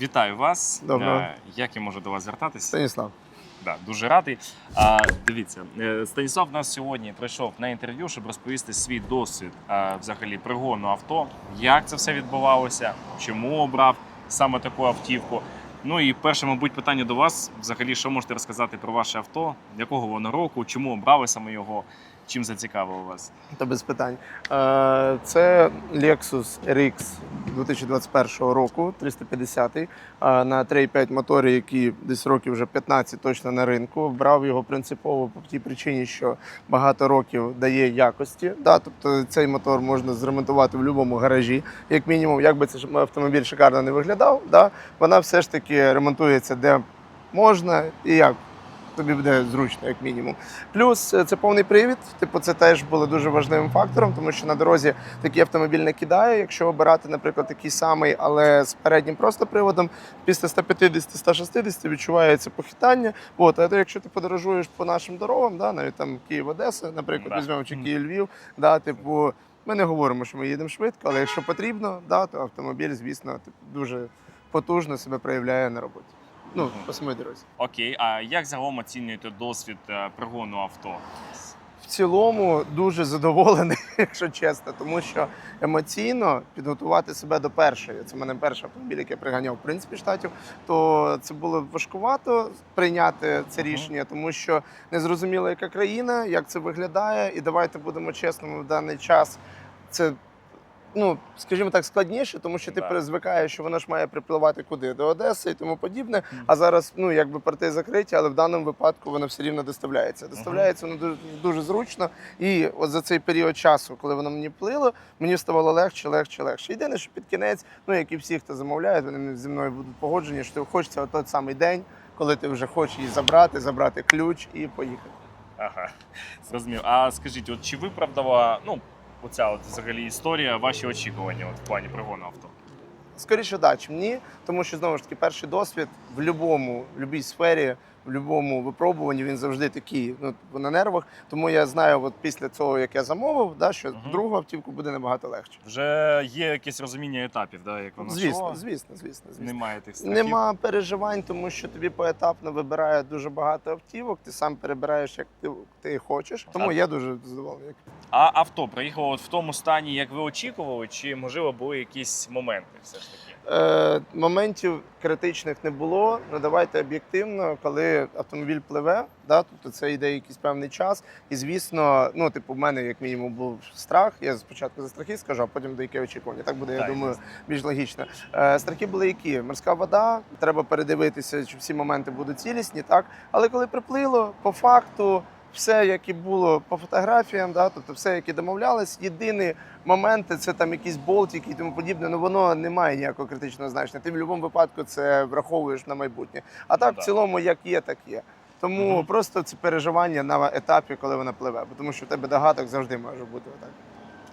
Вітаю вас. Доброго. Е, Як я можу до вас звертатися? Станіслав. Да, дуже радий. А, дивіться, е, Станіслав нас сьогодні прийшов на інтерв'ю, щоб розповісти свій досвід а, взагалі пригону авто, як це все відбувалося, чому обрав саме таку автівку. Ну і перше, мабуть, питання до вас: взагалі, що можете розказати про ваше авто, якого воно року, чому обрали саме його, чим зацікавило вас? Та без питань. Е, Це Lexus RX 2021 року, 350 е, на 3,5 моторі, який десь років вже 15 точно на ринку. Брав його принципово по тій причині, що багато років дає якості. Да? Тобто цей мотор можна зремонтувати в будь-якому гаражі, як мінімум, як би цей автомобіль шикарно не виглядав. Да? Вона все ж таки ремонтується де можна і як. Тобі буде зручно, як мінімум. Плюс е, це повний привід. Типу, це теж було дуже важливим фактором, тому що на дорозі такий автомобіль не кидає. Якщо обирати, наприклад, такий самий, але з переднім просто приводом, після 150-160 відчувається похитання. От, а то якщо ти подорожуєш по нашим дорогам, да, навіть там Київ-Одеса, наприклад, Да. візьмемо чи Київ-Львів, да, типу, ми не говоримо, що ми їдемо швидко, але якщо потрібно, да, то автомобіль, звісно, типу, дуже потужно себе проявляє на роботі. Ну, по самій дорозі. Окей, а як загалом оцінюєте досвід е, пригону авто? В цілому дуже задоволений, якщо чесно, тому що емоційно підготувати себе до першої. Це в мене перший автомобіль, який я приганяв в принципі штатів. То це було важкувато прийняти це рішення, тому що не зрозуміло, яка країна, як це виглядає. І давайте будемо чесними в даний час. Це ну, скажімо так, складніше, тому що ти Да. призвикаєш, що воно ж має припливати куди до Одеси і тому подібне. Мгм. А зараз, ну якби порти закриті, але в даному випадку воно все рівно доставляється. Доставляється воно дуже, дуже зручно. І от за цей період часу, коли воно мені плило, мені ставало легше, легше, легше. Єдине, що під кінець, ну як і всі, хто замовляє, вони зі мною будуть погоджені, що хочеться от той самий день, коли ти вже хочеш її забрати, забрати ключ і поїхати. Ага, зрозумів. А скажіть, от чи виправдала ну, оця от взагалі історія ваші очікування от, в плані пригону авто? Скоріше да, чим ні, тому що знову ж таки перший досвід в будь-якій сфері, в будь-якому випробуванні він завжди такий ну, типу, на нервах. Тому я знаю, от після цього, як я замовив, да, що Мгм. другу автівку буде набагато легше. Вже є якесь розуміння етапів, да, як воно Звісно, йшло? звісно, звісно, звісно. Немає тих страхів. Нема переживань, тому що тобі поетапно вибирає дуже багато автівок. Ти сам перебираєш, як ти, ти хочеш. Тому А- я дуже задоволений. А авто приїхало от в тому стані, як ви очікували, чи можливо були якісь моменти все ж таки? Е, моментів критичних не було. Ну давайте об'єктивно, коли автомобіль пливе, да, тобто це йде якийсь певний час. І звісно, ну типу, в мене як мінімум був страх. Я спочатку за страхи скажу, а потім деякі очікування. Так буде, я Так, думаю, звісно. більш логічно. Е, страхи були які? Морська вода, треба передивитися, чи всі моменти будуть цілісні, так. Але коли приплило, по факту. Все, як і було по фотографіям, да, тобто все, як і домовлялись. Єдині моменти це там якісь болтики і тому подібне. Ну воно не має ніякого критичного значення. Ти в будь-якому випадку це враховуєш на майбутнє. А так, Ну, в цілому, як є, так є. Тому Мгм. просто це переживання на етапі, коли вона пливе. Бо тому що в тебе догадок завжди може бути отак.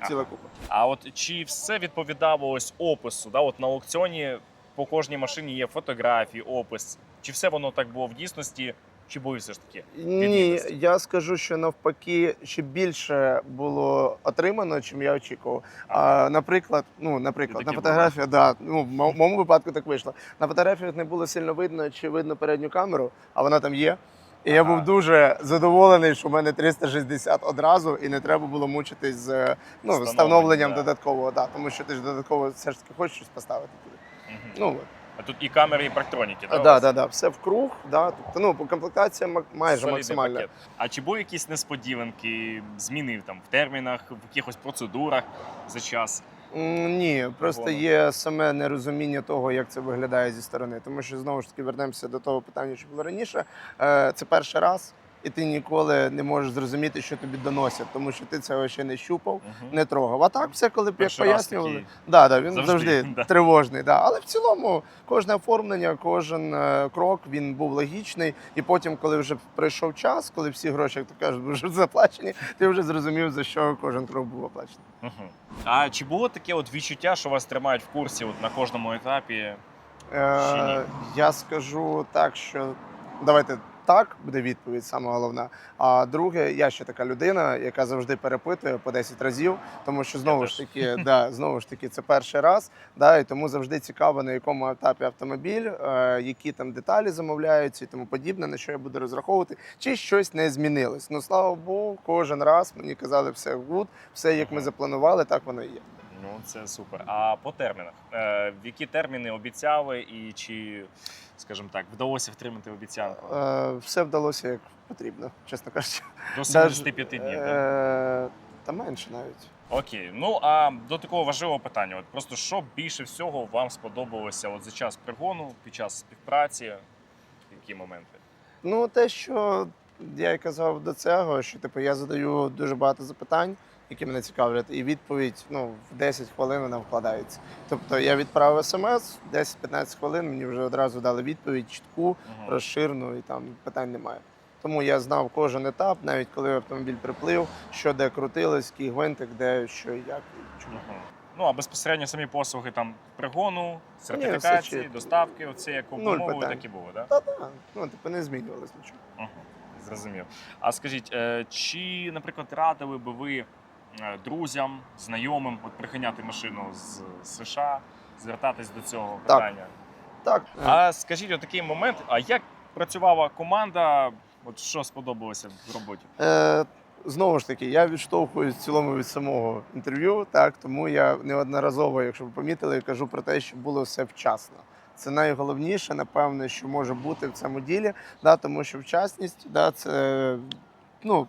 Ціла купа. А от чи все відповідало ось опису? Да? От на аукціоні по кожній машині є фотографії, опис. Чи все воно так було в дійсності, чи все ж таки? Ні, я скажу, що навпаки ще більше було отримано, чим я очікував. А, наприклад, ну наприклад, на фотографіях, да, ну в моєму випадку так вийшло. На фотографіях не було сильно видно, чи видно передню камеру, а вона там є. І я був дуже задоволений, що в мене 360 одразу, і не треба було мучитись з ну, Встановленням, да. додаткового, да, тому що ти ж додатково все ж таки хочеш щось поставити туди. Мгм. Ну от. А тут і камери, і парктроніки, да? Так, да, да, да, все круг, да, тобто, ну, комплектація мак- майже Солідний максимальна. пакет. А чи були якісь несподіванки, зміни там в термінах, в якихось процедурах за час? М, Ні, просто є саме нерозуміння того, як це виглядає зі сторони. Тому що знову ж таки вернемося до того питання, що було раніше. Е, Це перший раз, і ти ніколи не можеш зрозуміти, що тобі доносять, тому що ти цього ще не щупав, Мгм. не трогав. А так все, коли б як Перший раз пояснювали, такий да, да, він завжди, завжди, да. тривожний. Да. Але в цілому кожне оформлення, кожен е, крок він був логічний. І потім, коли вже пройшов час, коли всі гроші, як то кажуть, вже заплачені, ти вже зрозумів, за що кожен крок був оплачений. Мгм. А чи було таке от відчуття, що вас тримають в курсі от на кожному етапі? Чи ні? Е, я скажу так, що давайте так буде відповідь, саме головна. А друге, я ще така людина, яка завжди перепитує по 10 разів, тому що знову ж таки, да, знову ж таки, це перший раз. Да, і тому завжди цікаво, на якому етапі автомобіль, е, які там деталі замовляються і тому подібне, на що я буду розраховувати, чи щось не змінилось. Ну слава Богу, кожен раз мені казали, все гуд, все як ми запланували, так воно і є. Ну це супер. А по термінах, е, в які терміни обіцяли, і чи, скажімо так, вдалося втримати обіцянку? Е, все вдалося як потрібно, чесно кажучи. До Даже, 75 днів. так? Е, та менше навіть. Окей, ну а до такого важливого питання: от просто що більше всього вам сподобалося от за час пригону, під час співпраці? Які моменти? Ну, те, що я й казав до цього, що типу я задаю дуже багато запитань, які мене цікавлять, і відповідь ну, в 10 хвилин вона вкладається. Тобто я відправив смс, 10-15 хвилин мені вже одразу дали відповідь чітку, розширену, і там питань немає. Тому я знав кожен етап, навіть коли автомобіль приплив, що де крутилось, який гвинтик, де що і як і чому. Ну а безпосередньо самі послуги там пригону, все сертифікації, чітко. доставки, оце як Нуль умови, так і було, так? Та-та, ну типу не змінювалось нічого. Ага, Зрозумів. А скажіть, е, чи, наприклад, радили би ви друзям, знайомим от прихиняти машину з США, звертатись до цього Так. питання? Так, е, А скажіть, от такий момент, а як працювала команда? От що сподобалося в роботі? Е, знову ж таки, я відштовхуюсь в цілому від самого інтерв'ю, так тому я неодноразово, якщо ви помітили, кажу про те, що було все вчасно. Це найголовніше, напевне, що може бути в цьому ділі, да, тому що вчасність да, це ну,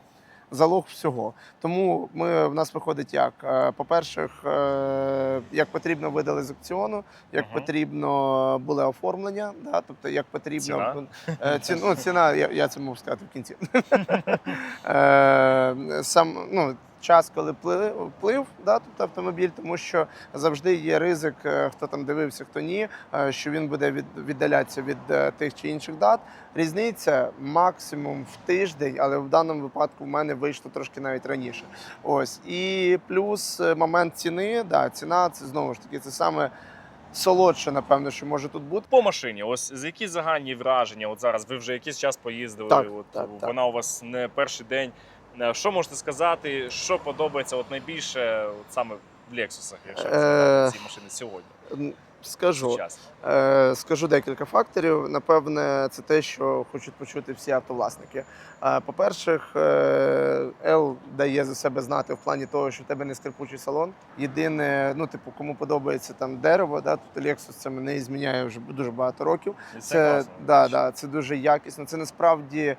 залог всього. Тому ми, в нас виходить як? Е, По-перше, як потрібно видали з аукціону, як угу. потрібно було оформлення, да, тобто як потрібно Ціна? Е, ці, ну, ціна, я, я це можу сказати в кінці. Е, Сам ну, час, коли плив, плив да, тут автомобіль, тому що завжди є ризик, е, хто там дивився, хто ні, е, що він буде від, віддалятися від е, тих чи інших дат. Різниця максимум в тиждень, але в даному випадку в мене вийшло трошки навіть раніше. Ось і плюс момент ціни. Да, ціна це знову ж таки це саме солодше, напевно, що може тут бути. По машині, ось з які загальні враження? От зараз ви вже якийсь час поїздили. Так, от так, так. вона у вас не перший день. Е, Що можете сказати? Що подобається от найбільше от саме в Лексусах, якщо Е, ці машини сьогодні? Скажу. Е, Скажу декілька факторів. Напевне, це те, що хочуть почути всі автовласники. Е, По-перше, L дає за себе знати в плані того, що в тебе не скрипучий салон. Єдине, ну типу, кому подобається там дерево, да, тут Lexus це мене зміняє вже дуже багато років. Це, Це, класно. да, да, це дуже якісно. Це насправді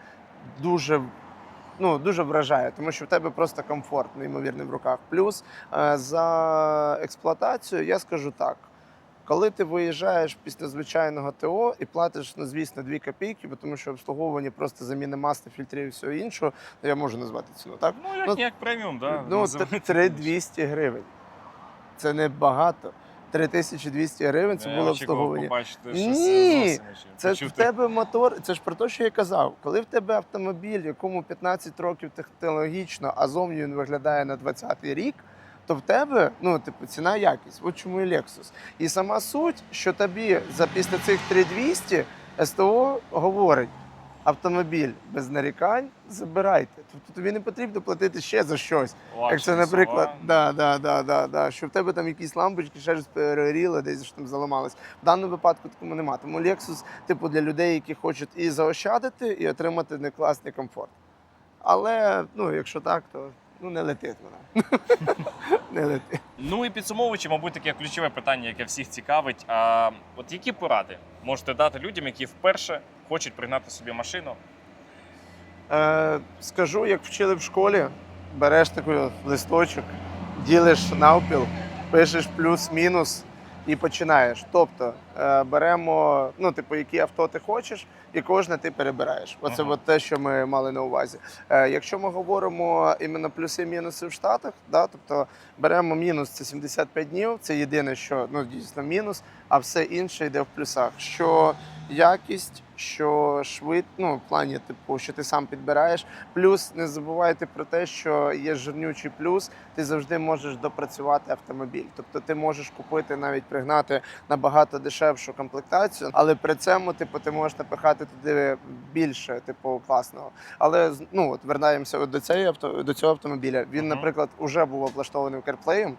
дуже. Ну, дуже вражає, тому що в тебе просто комфорт неймовірний в руках. Плюс е, за експлуатацію я скажу так: коли ти виїжджаєш після звичайного ТО і платиш, ну звісно, 2 копійки, бо тому що обслуговування просто заміни масла, фільтрів і всього іншого, я можу назвати ціну, так? Ну, як, Ну, як преміум, да? ну, називайте. 3200 гривень. Це не багато. 3200 гривень це Я було обслуговування. побачити щось Ні. Це ж в тебе мотор, це ж про те, що я казав. Коли в тебе автомобіль, якому 15 років технологічно, а зовні він виглядає на 20-й рік, то в тебе ну, типу, ціна якість. От чому і Lexus. І сама суть, що тобі за після цих 3200 СТО говорить. Автомобіль без нарікань забирайте. Тобто тобі не потрібно платити ще за щось. Як це, наприклад, да, да, да, да, да, що в тебе там якісь лампочки, ще щось перегоріло, десь що там заламалось. В даному випадку такому нема. Тому Lexus, типу, для людей, які хочуть і заощадити, і отримати некласний комфорт. Але ну, якщо так, то ну, не летить вона. не летить. Ну і підсумовуючи, мабуть, таке ключове питання, яке всіх цікавить. А от які поради можете дати людям, які вперше хочуть пригнати собі машину? Е, скажу, як вчили в школі, береш такий листочок, ділиш навпіл, пишеш плюс-мінус і починаєш. Тобто е, беремо, ну, типу, які авто ти хочеш, і кожне ти перебираєш. Оце Ага. от те, що ми мали на увазі. Е, якщо ми говоримо іменно плюси-мінуси в Штатах, да, тобто беремо мінус це 75 днів, це єдине, що ну, дійсно мінус, а все інше йде в плюсах. Що якість, що швид, ну, в плані, типу, що ти сам підбираєш. Плюс не забувайте про те, що є жирнючий плюс, ти завжди можеш допрацювати автомобіль. Тобто ти можеш купити, навіть пригнати набагато дешевшу комплектацію, але при цьому, типу, ти можеш напихати туди більше, типу, класного. Але ну, от вернаємося до цієї авто до цього автомобіля. Він, наприклад, уже був облаштований CarPlay.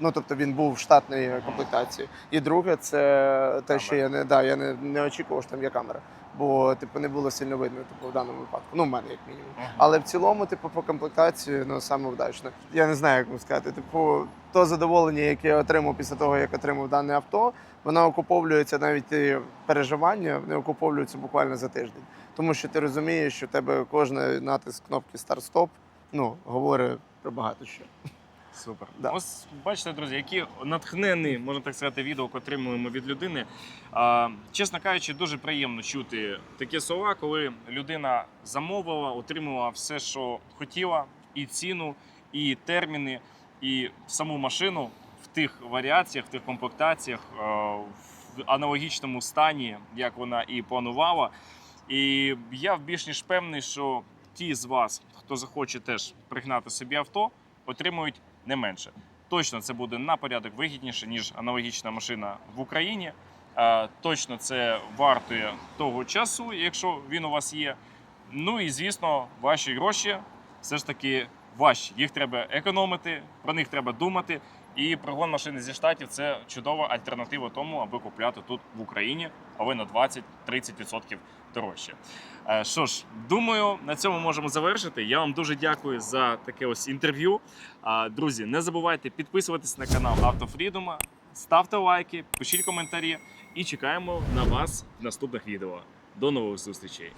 Ну, тобто він був в штатній комплектації. І друге, це те, що я не да, я не, не очікував, що там є камера. Бо, типу, не було сильно видно, типу, в даному випадку. Ну, в мене як мінімум. Але в цілому, типу, по комплектації, ну саме вдачно. Я не знаю, як вам сказати. Типу, то задоволення, яке я отримав після того, як отримав дане авто, воно окуповлюється навіть ті переживання, вони окуповлюються буквально за тиждень. Тому що ти розумієш, що в тебе кожен натиск кнопки старт-стоп ну, говорить про багато що. Супер. Да. Ось бачите, друзі, які натхненні, можна так сказати, відгук отримуємо від людини. А, чесно кажучи, дуже приємно чути такі слова, коли людина замовила, отримала все, що хотіла, і ціну, і терміни, і саму машину в тих варіаціях, в тих комплектаціях, в аналогічному стані, як вона і планувала. І я більш ніж певний, що ті з вас, хто захоче теж пригнати собі авто, отримують не менше. Точно це буде на порядок вигідніше, ніж аналогічна машина в Україні. Точно це вартує того часу, якщо він у вас є. Ну і звісно, ваші гроші все ж таки ваші. Їх треба економити, про них треба думати. І пригон машини зі штатів це чудова альтернатива тому, аби купляти тут в Україні, але на 20-30% дорожче. Е, Що ж, думаю, на цьому можемо завершити. Я вам дуже дякую за таке ось інтерв'ю. Друзі, не забувайте підписуватись на канал Автофрідома, ставте лайки, пишіть коментарі і чекаємо на вас в наступних відео. До нових зустрічей!